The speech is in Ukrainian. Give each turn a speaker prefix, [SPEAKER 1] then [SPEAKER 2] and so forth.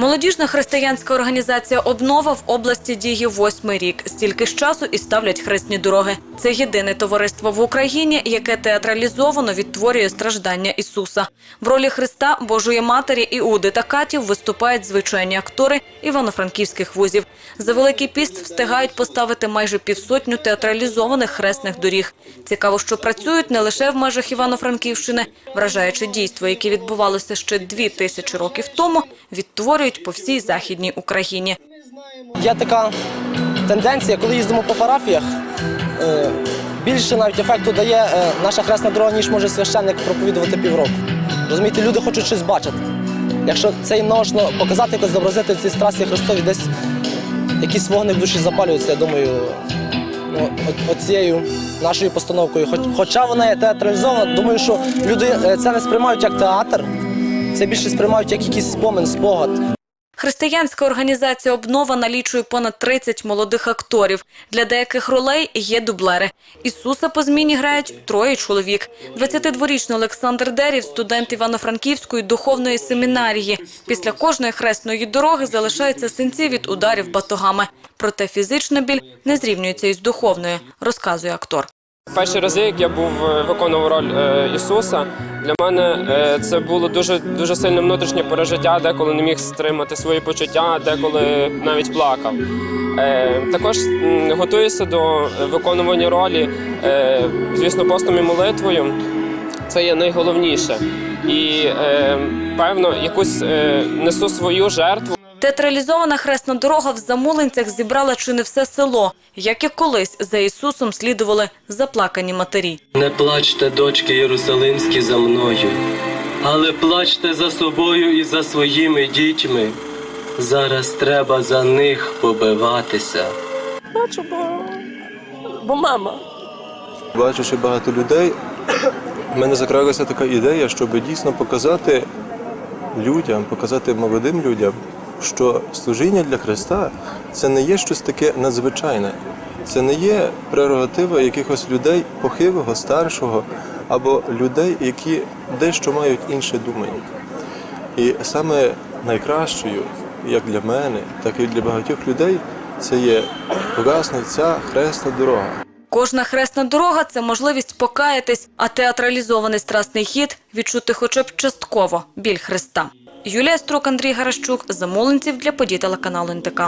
[SPEAKER 1] Молодіжна християнська організація Обнова в області діє восьмий рік. Стільки ж часу і ставлять хресні дороги. Це єдине товариство в Україні, яке театралізовано відтворює страждання Ісуса. В ролі Христа, Божої Матері, Іуди та Катів виступають звичайні актори івано-франківських вузів. За великий піст встигають поставити майже півсотню театралізованих хресних доріг. Цікаво, що працюють не лише в межах Івано-Франківщини, вражаючи дійство, яке відбувалося ще дві тисячі років тому, відтворюють по всій західній Україні.
[SPEAKER 2] Є така тенденція, коли їздимо по парафіях, е, більше навіть ефекту дає е, наша хресна дорога, ніж може священник проповідувати півроку. Розумієте, люди хочуть щось бачити. Якщо це їм наочно показати, якось зобразити ці страсті Христові, десь якісь вогни в душі запалюються, я думаю, ну, оцією нашою постановкою. Хоч, хоча вона є театралізована, думаю, що люди е, це не сприймають як театр, це більше сприймають як якийсь спомин, спогад.
[SPEAKER 1] Християнська організація Обнова налічує понад 30 молодих акторів. Для деяких ролей є дублери. Ісуса по зміні грають троє чоловік. 22-річний Олександр Дерів, студент Івано-Франківської духовної семінарії. Після кожної хресної дороги залишаються синці від ударів батогами. Проте фізична біль не зрівнюється із духовною, розказує актор.
[SPEAKER 3] Перші рази, як я був е, виконував роль е, Ісуса, для мене е, це було дуже дуже сильне внутрішнє пережиття, деколи не міг стримати свої почуття, деколи навіть плакав. Е, Також готуюся до виконування ролі, е, звісно, постом і молитвою. Це є найголовніше. І певно, якусь несу свою жертву.
[SPEAKER 1] Театралізована хресна дорога в Замулинцях зібрала чи не все село, як і колись за Ісусом слідували заплакані матері.
[SPEAKER 4] Не плачте, дочки Єрусалимські, за мною, але плачте за собою і за своїми дітьми. Зараз треба за них побиватися.
[SPEAKER 5] Бачу, бо, бо мама.
[SPEAKER 6] Бачачи багато людей, в мене закралася така ідея, щоб дійсно показати людям, показати молодим людям, що служіння для Христа це не є щось таке надзвичайне, це не є прерогатива якихось людей похилого, старшого або людей, які дещо мають інше думання. І саме найкращою, як для мене, так і для багатьох людей, це є власне ця хресна дорога.
[SPEAKER 1] Кожна хресна дорога це можливість покаятись, а театралізований страсний хід відчути хоча б частково біль Христа. Юлія Строк, Андрій Гарашчук, Замолинців для подій телеканалу НТК.